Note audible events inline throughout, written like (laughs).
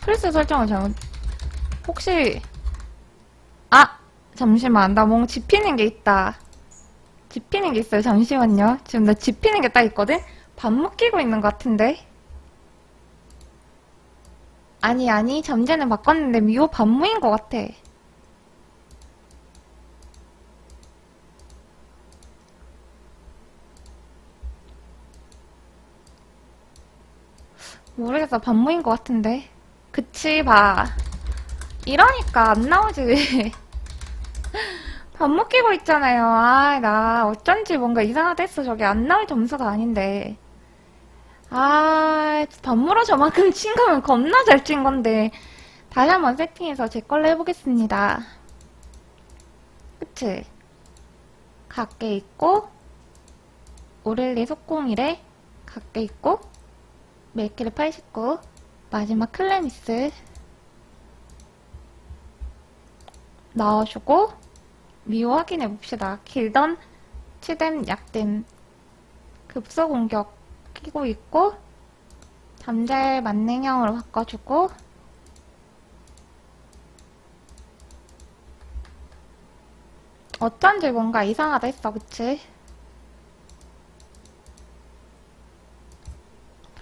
프레스 설정을 잘못 혹시 아 잠시만. 나 뭔가 집히는 게 있다. 집히는 게 있어요. 잠시만요. 지금 나 집히는 게 딱 있거든? 밥 묶이고 있는 것 같은데? 아니 아니. 잠재는 바꿨는데 미호 반무인 것 같아 모르겠어. 반무인 것 같은데. 그치 봐. 이러니까 안 나오지. (laughs) 밥 먹기고 있잖아요. 아 나 어쩐지 뭔가 이상하다 했어. 저게 안 나올 점수가 아닌데. 아밥 물어 저만큼 친 거면 겁나 잘 친 건데. 다시 한번 세팅해서 제 걸로 해보겠습니다. 그치? 각게 있고 오렐리 속공이래 각게 있고 멜키르 89 마지막 클레미스 나와주고 미호 확인해 봅시다. 길던 치댐 약댐 급소 공격 끼고 있고 잠재 만능형으로 바꿔주고 어쩐지 뭔가 이상하다 했어 그치?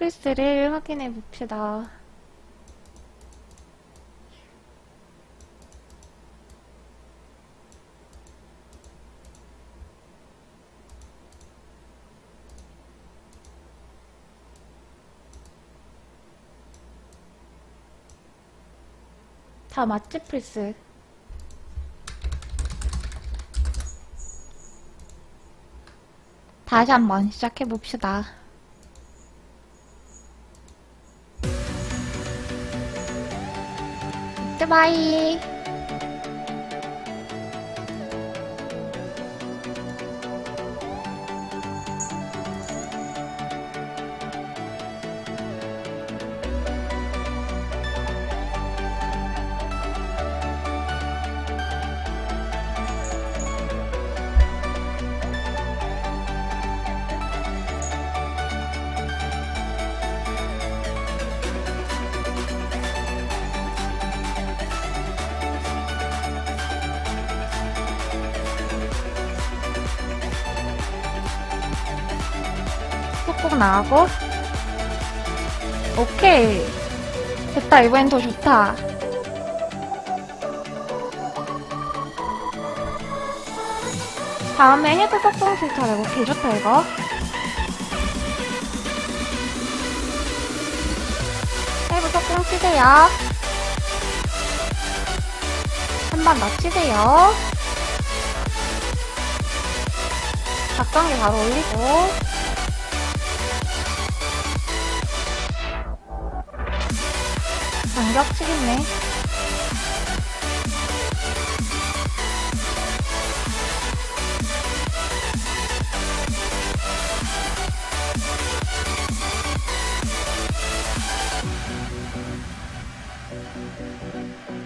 프리스를 확인해 봅시다. 다 맞지 프리스? 다시 한번 시작해 봅시다. 바 이. 꾹꾹 나가고. 오케이. 됐다. 이번엔 더 좋다. 다음에 헤드 석봉실 차례고 개 좋다 이거. 헤드 석봉 치세요. 한번 더 치세요. 각성기 바로 올리고 반격 치겠네.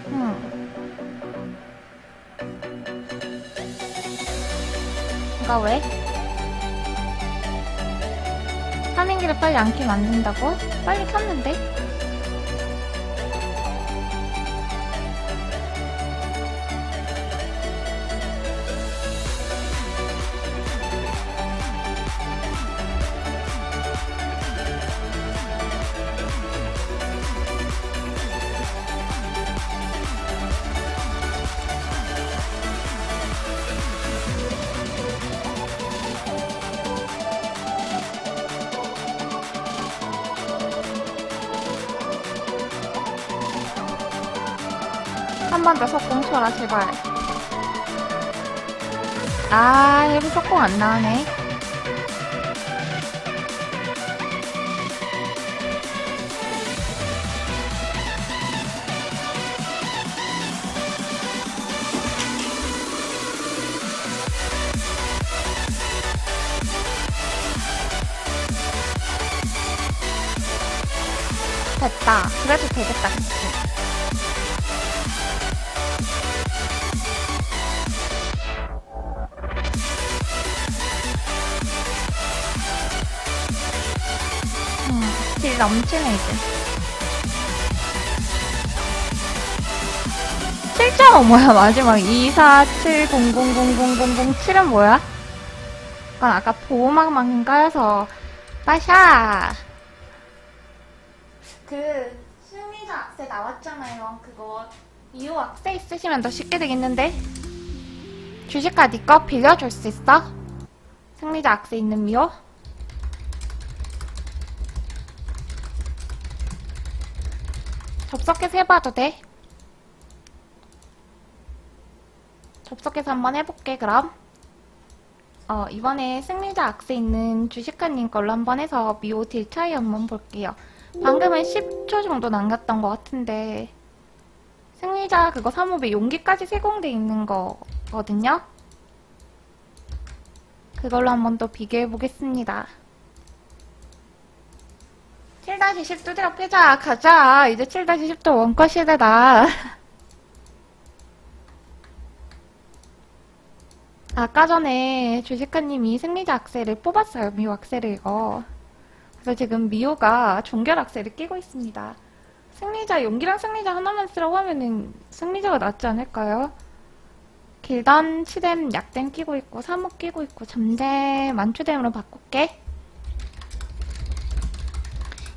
음. 이거 왜? 하민기를 빨리 안 키면 안 된다고? 빨리 켰는데? 한번더 석공 쳐라 제발. 아 여기 석공 안 나오네. 됐다. 그래도 되겠다 그치? 넘치네, 이제. 7.5 뭐야, 마지막. 2, 4, 7, 0, 0, 0, 0, 0, 0, 7은 뭐야? 그건 아까 보호막만 까여서, 빠샤! 그, 승리자 악세 나왔잖아요. 그거, 이후 악세 있으시면 더 쉽게 되겠는데? 주식가 니거 빌려줄 수 있어? 승리자 악세 있는 미호? 접속해서 해봐도 돼? 접속해서 한번 해볼게 그럼. 어 이번에 승리자 악세 있는 주식가님 걸로 한번 해서 미호 딜 차이 한번 볼게요. 방금은 10초 정도 남겼던 것 같은데 승리자 그거 3호배 용기까지 세공돼 있는 거거든요? 그걸로 한번 또 비교해 보겠습니다 7-10 두드려 패자. 가자. 이제 7-10도 원컷 시대다. 아까 전에 주식가님이 승리자 악셀을 뽑았어요. 미호 악셀을 이거. 그래서 지금 미호가 종결 악셀을 끼고 있습니다. 승리자 용기랑 승리자 하나만 쓰라고 하면은 승리자가 낫지 않을까요? 길단, 치댐, 약댐 끼고 있고 사목 끼고 있고 잠댐, 만추댐으로 바꿀게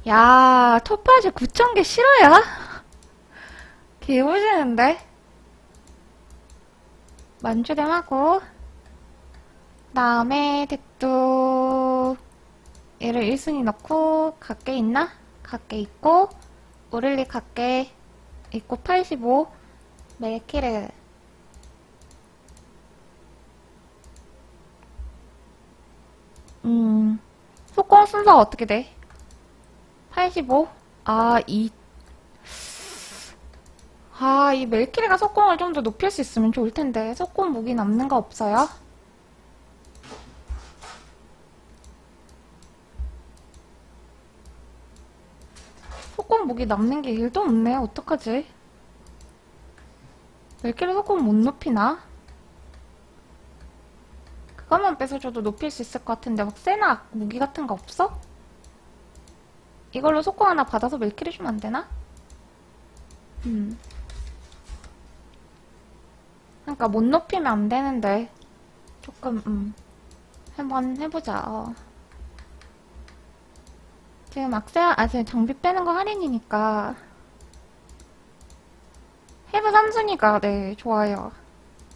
야, 토파즈 9,000개 싫어요? 개보시는데? 만주댐 하고, 그 다음에 덱도, 얘를 1순위 넣고, 각계 있나? 각계 있고, 오를리 각계 있고, 85, 멜키르. 음, 속공 순서가 어떻게 돼? 85? 아, 이, 아, 이 멜키리가 속공을 좀 더 높일 수 있으면 좋을 텐데. 속공 무기 남는 거 없어요? 속공 무기 남는 게 1도 없네. 어떡하지? 멜키리 속공 못 높이나? 그것만 뺏어줘도 높일 수 있을 것 같은데 막 세나 무기 같은 거 없어? 이걸로 속공 하나 받아서 멜키리 주면 안 되나? 음. 그러니까 못 높이면 안 되는데 조금 음. 한번 해보자. 어. 지금 악세 아 지금 정비 빼는 거 할인이니까 해부 3순위가 네 좋아요.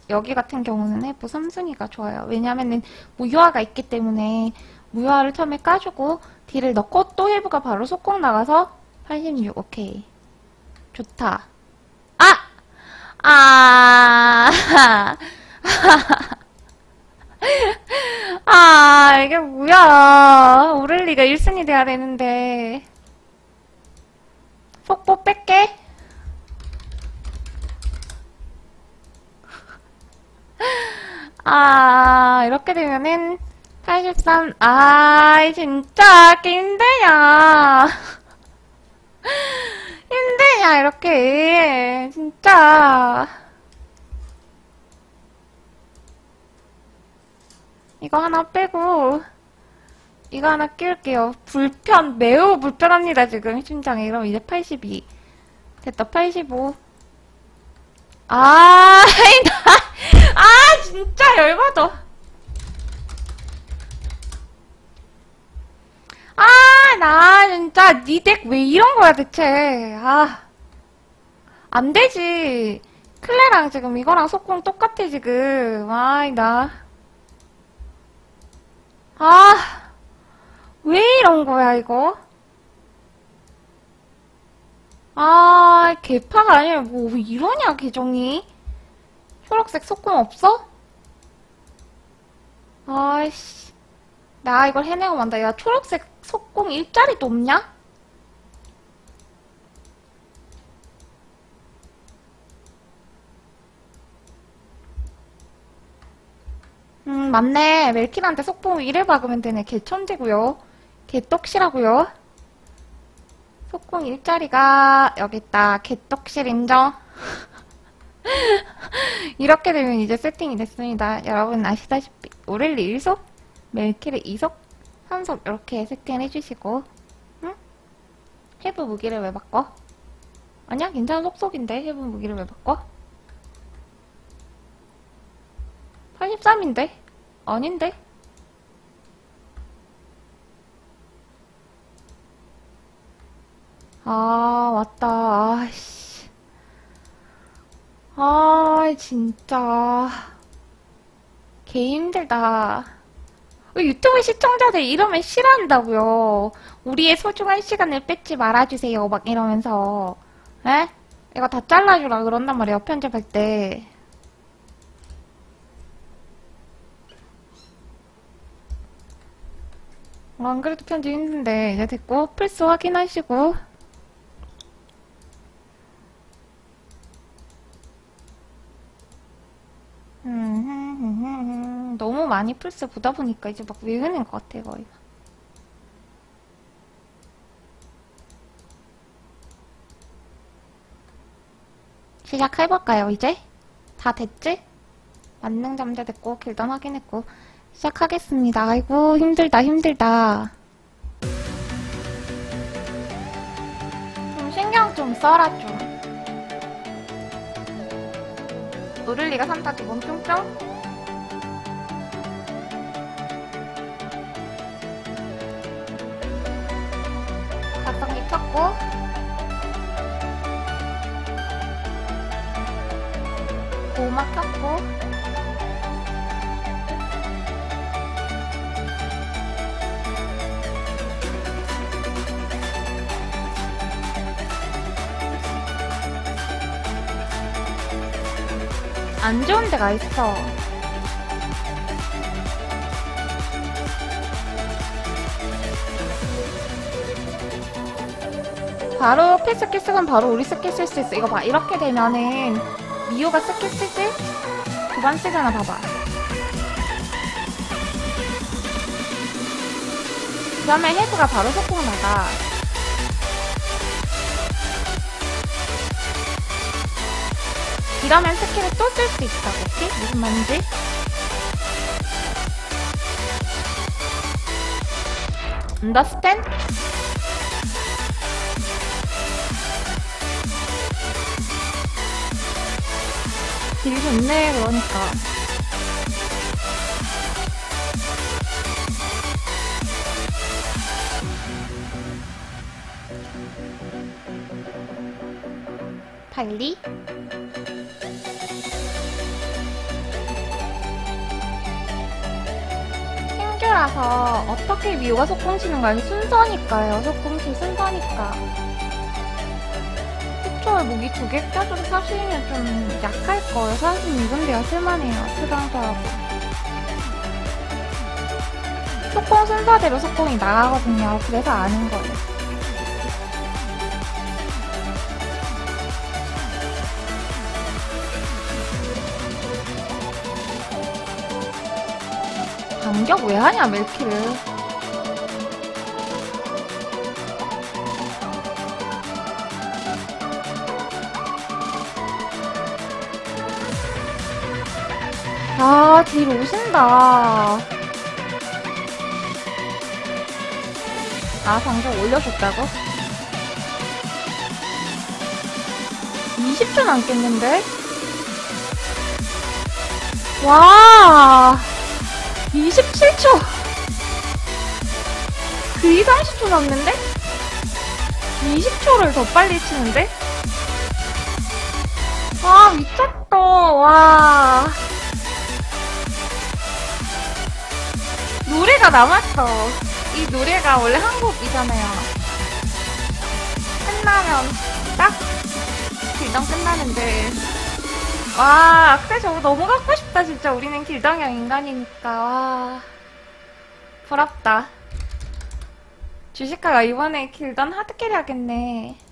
여기 같은 경우는 해부 3순위가 좋아요. 왜냐면은 무효화가 있기 때문에 무효화를 처음에 까주고 딜을 넣고 또 해부가 바로 속공 나가서 86 오케이. 좋다. 아! 아! (laughs) 아 이게 뭐야? 오를리가 1순위 돼야 되는데. 속보 뺄게. (laughs) 아 이렇게 되면은 83, 아, 진짜, 힘드냐. 힘드냐, (laughs) 이렇게. 진짜. 이거 하나 빼고, 이거 하나 끼울게요. 불편, 매우 불편합니다, 지금, 심장이. 그럼 이제 82. 됐다, 85. 아, (laughs) 나, 아, 진짜 열받아. 아, 나 진짜 니 덱 왜 이런 거야 대체. 아, 안 되지. 클레랑 지금 이거랑 속공 똑같아 지금. 아이 나. 아, 왜 이런 거야 이거? 아, 개파가 아니라 뭐 이러냐 계정이? 초록색 속공 없어? 아이씨. 나 이걸 해내고 만다. 야, 초록색 속공 일자리도 없냐? 음, 맞네. 멜킨한테 속봉 1을 박으면 되네. 개천재고요. 개떡시라고요. 속봉 일자리가 여기 있다. 개떡실 인정. (laughs) 이렇게 되면 이제 세팅이 됐습니다. 여러분 아시다시피 오렐리 1속, 멜키르 2속, 3속 이렇게 세팅을 해주시고 응? 해부 무기를 왜 바꿔? 아니야, 괜찮아, 속속인데. 해부 무기를 왜 바꿔? 83인데? 아닌데? 아, 맞다. 아씨. 아, 진짜. 개 힘들다. 왜 유튜브 시청자들 이러면 싫어한다고요. 우리의 소중한 시간을 뺏지 말아주세요. 막 이러면서. 에? 이거 다 잘라주라 그런단 말이에요. 편집할 때. 어, 안 그래도 편집 힘든데 이제 됐고 플스 확인하시고 너무 많이 플스 보다 보니까 이제 막 외우는 것 같아 거의 시작해볼까요 이제? 다 됐지? 만능 잠재 됐고 길던 확인했고 시작하겠습니다 아이고 힘들다 힘들다 좀 신경 좀 써라 좀 노를리가 산다 기본 뿅뿅 각성기 켰고. 고막 켰고 안 좋은 데가 있어. 바로 패 스킬 쓰면 바로 우리 스킬 쓸 수 있어. 이거 봐. 이렇게 되면은 미호가 스킬 쓰지? 두번 쓰잖아. 봐봐. 그 다음에 헤드가 바로 소풍 나가. 이러면 스킬을 또 쓸 수 있다고, 오케이? 무슨 말인지? understand? 딜 좋네, 그러니까. 달리? 힘겨라서 어떻게 미호가 속공 치는 거야? 순서니까요. 속공치 순서니까. 속초에 무기 두개 껴줘도 사실은 좀 약할 거예요. 사실 이건데요. 쓸만해요. 수강서하고. 속공 순서대로 속공이 나가거든요. 그래서 아는 거예요. 반격 왜 하냐, 멜키를. 아, 딜 오신다. 아, 방송 올려줬다고? 20초 남겠는데? 와! 27초! 거의 30초 남는데? 20초를 더 빨리 치는데? 아, 미쳤다. 와. 노래가 남았어. 이 노래가 원래 한국이잖아요. 끝나면 딱 길당 끝나는데. 와, 근데 저거 너무 갖고 싶다, 진짜. 우리는 길당형 인간이니까. 와. 부럽다. 주식카가 이번에 길던 하드캐리 하겠네.